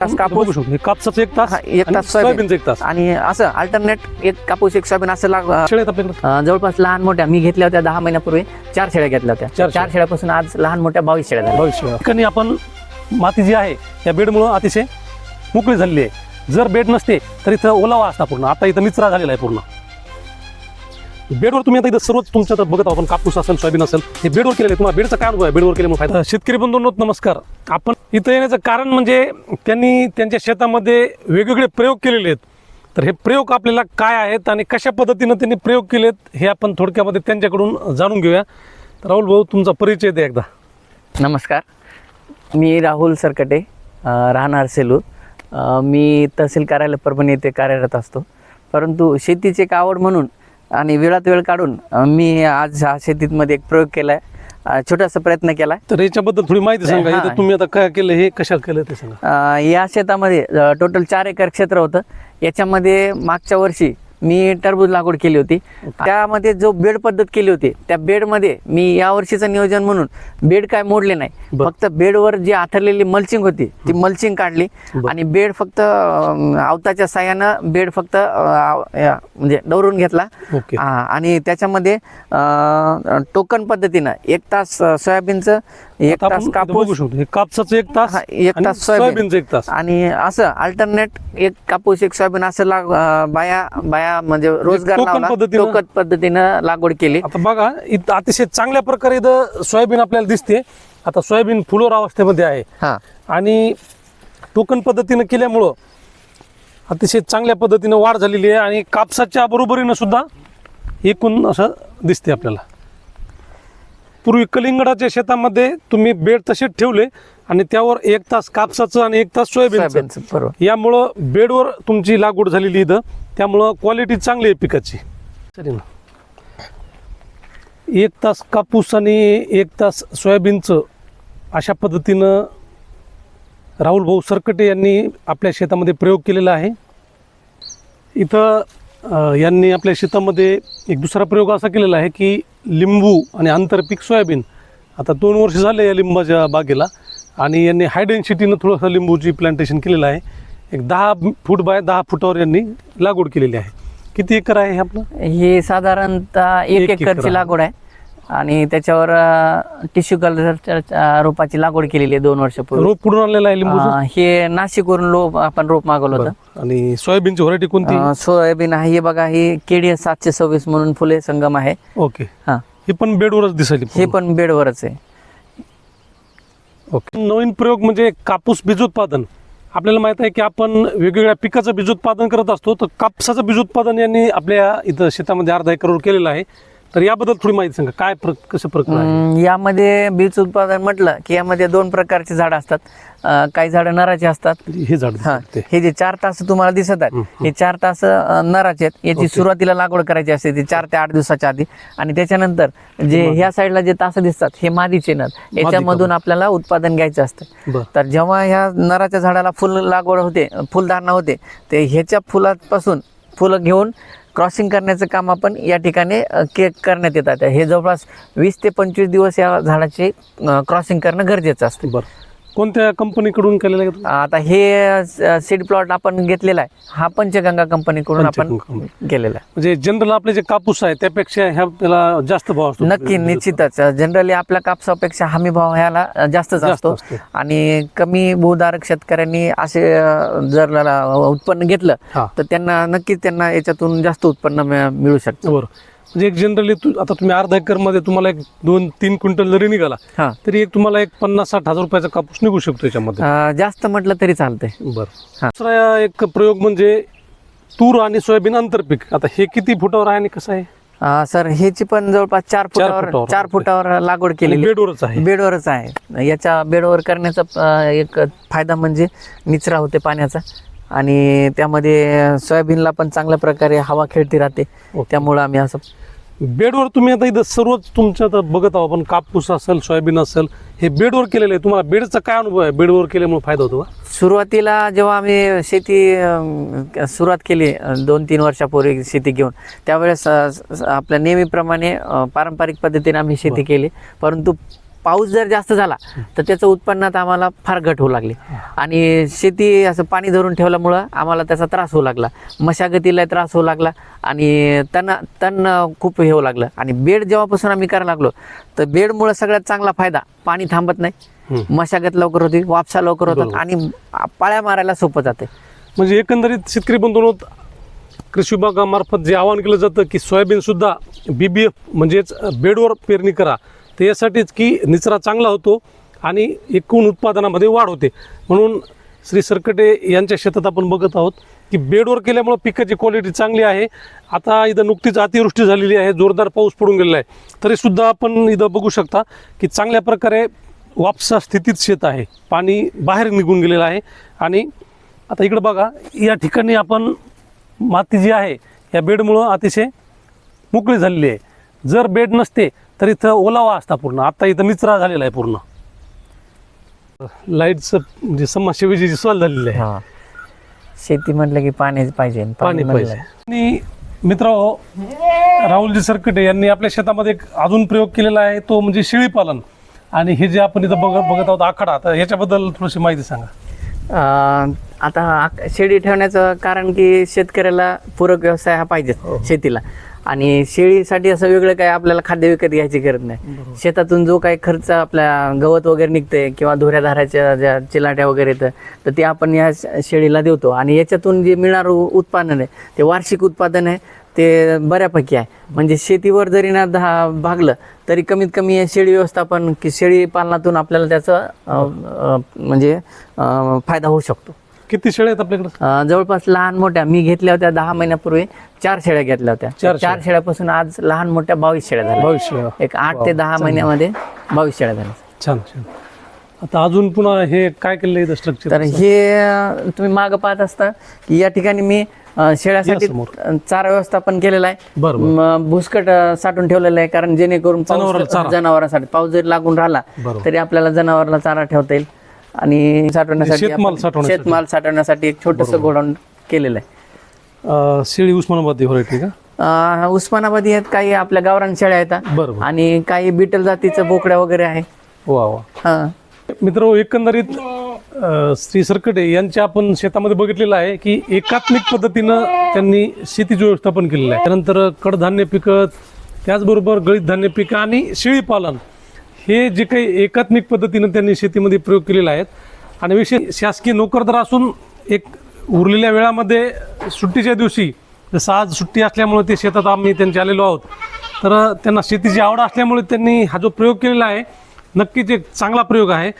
तास कापूस. शकतो कापसाचं एक तास हा, एक आणि तास सोयाबीन. सोयाबीनचं एक तास. आणि असं अल्टरनेट एक कापूस एक सोयाबीन असं लाग अं, शेळ्या आहेत आपल्याकडे अं, जवळपास लहान मोठ्या मी घेतल्या होत्या दहा महिन्यापूर्वी चार शेळ्या घेतल्या होत्या. चार चार शेळ्यापासून आज लहान मोठ्या बावीस शेळ्या झाल्या. भविष्य ठिकाणी आपण माती जी आहे या बेडमुळं अतिशय मोकळी झालेली आहे. जर बेड नसते तर इथं ओलावा असता पूर्ण. आता इथं निचरा झालेला आहे पूर्ण. बेडवर तुम्ही आता इथं सर्वच तुमच्या आता बघत आहोत आपण कापूस असेल सोयाबीन असेल हे बेडवर केलेलं आहे. तुम्हाला बेडचा काय अनुभव आहे? बेडवर केल्यामुळे फायदा शेतकरी बंधूंनो नमस्कार. आपण इथं येण्याचं कारण म्हणजे त्यांनी त्यांच्या शेतामध्ये वेगवेगळे प्रयोग केलेले आहेत. तर हे प्रयोग आपल्याला काय आहेत आणि कशा पद्धतीनं त्यांनी प्रयोग केलेत हे आपण थोडक्यामध्ये त्यांच्याकडून जाणून घेऊया. तर राहुल भाऊ तुमचा परिचय द्या एकदा. नमस्कार. मी राहुल सरकटे राहणार सेलू मी तहसील कार्यालय परभणी येथे कार्यरत असतो. परंतु शेतीची एक आवड म्हणून आणि वेळात वेळ काढून मी आज हा शेतीमध्ये एक प्रयोग केला आहे छोटासा प्रयत्न केला तर याच्याबद्दल थोडी माहिती सांगा. हा. इथं तुम्ही आता काय केलं हे कशात केलं ते सांगा. या शेतामध्ये टोटल चार एकर क्षेत्र होतं. याच्यामध्ये मागच्या वर्षी मी टरबूज लागवड केली होती. त्यामध्ये जो बेड पद्धत केली होती त्या बेडमध्ये मी या वर्षीचं नियोजन म्हणून बेड काय मोडले नाही. फक्त बेडवर जी आथरलेली मल्चिंग होती ती मल्चिंग काढली. आणि बेड फक्त अं, आवताच्या साह्यानं बेड फक्त म्हणजे डवरून घेतला. आणि त्याच्यामध्ये टोकन पद्धतीनं एक तास सोयाबीनचं एक तास कापूस शकतो. हे कापसाचं एक तास हा, एक आणि तास सोयाबीन. सोयाबीनचं एक तास. आणि असं अल्टरनेट एक कापूस एक सोयाबीन असं लाग अं, बाया बाया म्हणजे रोजगार टोकन लावला पद्धतीनं लागवड केली. आता बघा इथं अतिशय चांगल्या प्रकारे इथं सोयाबीन आपल्याला दिसते. आता सोयाबीन फुलोर अवस्थेमध्ये आहे. हा. आणि टोकन पद्धतीनं केल्यामुळं अतिशय चांगल्या पद्धतीनं वाढ झालेली आहे आणि कापसाच्या बरोबरीनं सुद्धा एकूण असं दिसते आपल्याला. पूर्वी कलिंगडाच्या शेतामध्ये तुम्ही बेड तसेच ठेवले आणि त्यावर एक तास कापसाचं आणि एक तास सोयाबीनचं. बरोबर. यामुळं बेडवर तुमची लागवड झालेली इथं. त्यामुळं क्वालिटी चांगली आहे पिकाची. सरी ना एक तास कापूस आणि एक तास सोयाबीनचं अशा पद्धतीनं राहुल भाऊ सरकटे यांनी आपल्या शेतामध्ये प्रयोग केलेला आहे. इथं यांनी आपल्या शेतामध्ये एक दुसरा प्रयोग असा केलेला आहे की लिंबू आणि आंतरपीक सोयाबीन. आता दोन वर्ष झाले या लिंबाच्या बागेला आणि यांनी हाय डेन्सिटीनं थोडंसं लिंबूची प्लांटेशन केलेलं आहे. एक दहा फूट बाय दहा फुटावर यांनी लागवड केलेली आहे. किती एकर आहे हे आपलं? ही साधारणतः एक एक एकर एकरची. लागवड आहे. आणि त्याच्यावर टिश्यू कलरच्या रोपाची लागवड केलेली आहे दोन वर्षापूर्वी रोप कुठून आणलेला आहे लिंबूचं? अं, हे नाशिकवरून रोप आपण रोप मागवलं होतं. बरं. आणि सोयाबीनची व्हरायटी कोणती? अं, सोयाबीन आहे हे बघा ही केडी सातशे सव्वीस म्हणून फुले संगम आहे. ओके. हा. हे पण बेडवरच दिसायली हे पण बेडवरच आहे. ओके. नवीन प्रयोग म्हणजे कापूस बीजोत्पादन. आपल्याला माहीत आहे की आपण वेगवेगळ्या पिकाचं बीजोत्पादन करत असतो तर कापसाचं बीजोत्पादन यांनी आपल्या इथं शेतामध्ये अर्धा एकरवर केलेलं आहे. तर याबद्दल थोडी माहिती सांगा. काय प्र कसं प्रकार आहे? अं, यामध्ये बीज उत्पादन म्हटलं की यामध्ये दोन प्रकारची झाडं असतात. अं, काही झाडं नराची असतात. हे झाड हा ते. हे जे चार तास तुम्हाला दिसत आहेत हे चार तास अं, नराचे आहेत. याची सुरुवातीला लागवड करायची असते ती चार ते आठ दिवसाच्या आधी. आणि त्याच्यानंतर जे ह्या साईडला जे तास दिसतात हे मादीचे नर याच्यामधून आपल्याला उत्पादन घ्यायचं असतं. बर. तर जेव्हा ह्या नराच्या झाडाला फुल लागवड होते फुलधारणा होते ते ह्याच्या फुलापासून फुलं घेऊन क्रॉसिंग करण्याचं काम आपण या ठिकाणी के करण्यात येतात. हे जवळपास वीस ते पंचवीस दिवस या झाडाचे क्रॉसिंग करणं गरजेचं असतं. बरं. कोणत्या कंपनीकडून केलेलं आहे? आता हे सीड प्लॉट आपण घेतलेला आहे. हा पंचगंगा कंपनीकडून आपण पंचगंगा केलेला आहे. म्हणजे जनरल आपले जे कापूस आहे त्यापेक्षा ह्या त्याला जास्त भाव असतो. नक्की निश्चितच. जनरली आपल्या कापसापेक्षा हमी भाव ह्याला जास्तच जास्त असतो. असतो. आणि कमी भूधारक शेतकऱ्यांनी असे अ, जर ला- उत्पन्न घेतलं हा. तर त्यांना नक्कीच त्यांना याच्यातून जास्त उत्पन्न मिळ- मिळू शकतं. बरं म्हणजे एक जनरली आता तुम्ही अर्धा एकरमध्ये तुम्हाला एक दोन तीन क्विंटल जरी निघाला हा. तरी एक तुम्हाला एक पन्नास साठ हजार रुपयाचा कापूस निघू शकतो याच्यामध्ये. अ, जास्त म्हटलं तरी चालतंय. बरं. हा. दुसरा एक प्रयोग म्हणजे तूर आणि सोयाबीन आंतरपीक आता हे किती फुटावर आहे आणि कसं आहे? अ, सर ह्याची पण जवळपास चार फुटावर फुटावर. चार फुटावर लागवड आणि केलेली बेडवरच आहे. बेडवरच आहे. याच्या बेडवर करण्याचा अ, एक फायदा म्हणजे निचरा होते पाण्याचा. आणि त्यामध्ये सोयाबीनला पण चांगल्या प्रकारे हवा खेळती राहते. ओके. त्यामुळं आम्ही असं बेडवर तुम्ही आता इथं सर्वच तुमच्या आता बघत आहोत आपण कापूस असेल सोयाबीन असेल हे बेडवर केलेलं आहे. तुम्हाला बेडचा काय अनुभव आहे? बेडवर केल्यामुळे फायदा होतो का? सुरुवातीला जेव्हा आम्ही शेती अं, सुरुवात केली अं, दोन तीन वर्षापूर्वी शेती घेऊन त्यावेळेस अं, स- स- आपल्या नेहमीप्रमाणे अं, पारंपरिक पद्धतीने आम्ही शेती केली. परंतु पाऊस जर जास्त झाला तर त्याचं उत्पन्नात आम्हाला फार घट होऊ लागली. आणि शेती असं पाणी धरून ठेवल्यामुळं आम्हाला त्याचा त्रास होऊ लागला. मशागतीला त्रास होऊ लागला आणि तण तण खूप हे होऊ लागलं. आणि बेड जेव्हापासून आम्ही करायला लागलो तर बेडमुळं सगळ्यात चांगला फायदा पाणी थांबत नाही. मशागत लवकर होती वापसा लवकर होतात. आणि पाळ्या मारायला सोपं जाते. म्हणजे एकंदरीत शेतकरी बंधूंनो कृषी विभागामार्फत जे आवाहन केलं जातं की सोयाबीन सुद्धा बी बी एफ म्हणजेच बेडवर पेरणी करा. तर यासाठीच की निचरा चांगला होतो आणि एकूण उत्पादनामध्ये वाढ होते. म्हणून श्री सरकटे यांच्या शेतात आपण बघत आहोत की बेडवर केल्यामुळं पिकाची क्वालिटी चांगली आहे. आता इथं नुकतीच अतिवृष्टी झालेली आहे जोरदार पाऊस पडून गेलेला आहे. तरीसुद्धा आपण इथं बघू शकता की चांगल्या प्रकारे वापसा स्थितीत शेत आहे. पाणी बाहेर निघून गेलेलं आहे आणि आता इकडं बघा या ठिकाणी आपण माती जी आहे या बेडमुळं अतिशय मोकळी झालेली आहे. जर बेड नसते तर इथं ओलावा असता पूर्ण. आता इथं निचरा झालेला आहे पूर्ण. लाईटचं म्हणजे समाजसेवेची जी सॉल्व झालेली आहे. हा. शेती म्हटलं की पाणी पाहिजे. पाणी म्हणलं- पाहिजे. आणि मित्र राहुलजी सरकटे यांनी आपल्या शेतामध्ये एक अजून प्रयोग केलेला आहे. तो म्हणजे शेळी पालन आणि हे जे आपण इथं बघ बघत आहोत आखाडा तर याच्याबद्दल थोडीशी माहिती सांगा. अं, आता शेळी ठेवण्याचं कारण की शेतकऱ्याला पूरक व्यवसाय हा पाहिजे शेतीला. आणि शेळीसाठी असं वेगळं काय आपल्याला खाद्य विकत घ्यायची गरज नाही. शेतातून जो काही खर्च आपल्या गवत वगैरे निघते किंवा धुऱ्या धाराच्या ज्या चिलाट्या वगैरे येतं तर ते आपण या शेळीला देतो. आणि याच्यातून जे मिळणारं उत्पादन आहे ते वार्षिक उत्पादन आहे ते बऱ्यापैकी आहे. म्हणजे शेतीवर जरी ना दहा भागलं तरी कमीत कमी हे शेळी व्यवस्थापन की शेळी पालनातून आपल्याला त्याचं म्हणजे फायदा होऊ शकतो. किती शेळ्या आहेत आपल्याकडे? अं, जवळपास लहान मोठ्या मी घेतल्या होत्या दहा महिन्यापूर्वी. चार शेळ्या घेतल्या होत्या. चार चार शेळ्यापासून आज लहान मोठ्या बावीस शेळ्या झाल्या. भविष्य एक आठ ते दहा महिन्यामध्ये बावीस शेळ्या झाल्या. छान छान. आता अजून पुन्हा हे काय केलं इथं स्ट्रक्चर तर हे अं, तुम्ही मागं पाहत असता की या ठिकाणी मी अं, शेळ्यासाठी. अं, चारा व्यवस्थापन केलेलं आहे. बरं, म, भुसकट अं, साठवून ठेवलेलं आहे कारण जेणेकरून पाऊस- जनावराला चारा. जनावरांसाठी पाऊस जरी लागून राहिला बरोबर. तरी आपल्याला जनावराला चारा ठेवता येईल. आणि साठवण्यासाठी शेतमाल आपण- साठवण्यासाठी. शेतमाल साठवण्यासाठी एक छोटस गोडाऊन केलेलं आहे. शेळी उस्मानाबाद व्हरायटी का? अं, उस्मानाबादी आहेत काही आपल्या गावरान शेळ्या आहेत बरं बरं आणि काही बिटल जातीचं बोकड्या वगैरे आहे. वा वा. हा. मित्र एकंदरीत अ, श्री सरकटे यांच्या आपण शेतामध्ये बघितलेलं आहे की एकात्मिक पद्धतीनं त्यांनी शेतीचं व्यवस्थापन केलेलं आहे. त्यानंतर कडधान्य पिकं त्याचबरोबर गळीत धान्य पिकं आणि शेळी पालन. हे जे काही एकात्मिक पद्धतीनं त्यांनी शेतीमध्ये प्रयोग केलेले आहेत आणि विशेष शासकीय नोकरदार असून एक उरलेल्या वेळामध्ये सुट्टीच्या दिवशी जसं आज सुट्टी असल्यामुळे ते शेतात आम्ही त्यांचे आलेलो आहोत तर त्यांना शेतीची आवड असल्यामुळे त्यांनी हा जो प्रयोग केलेला आहे नक्कीच एक चांगला प्रयोग आहे.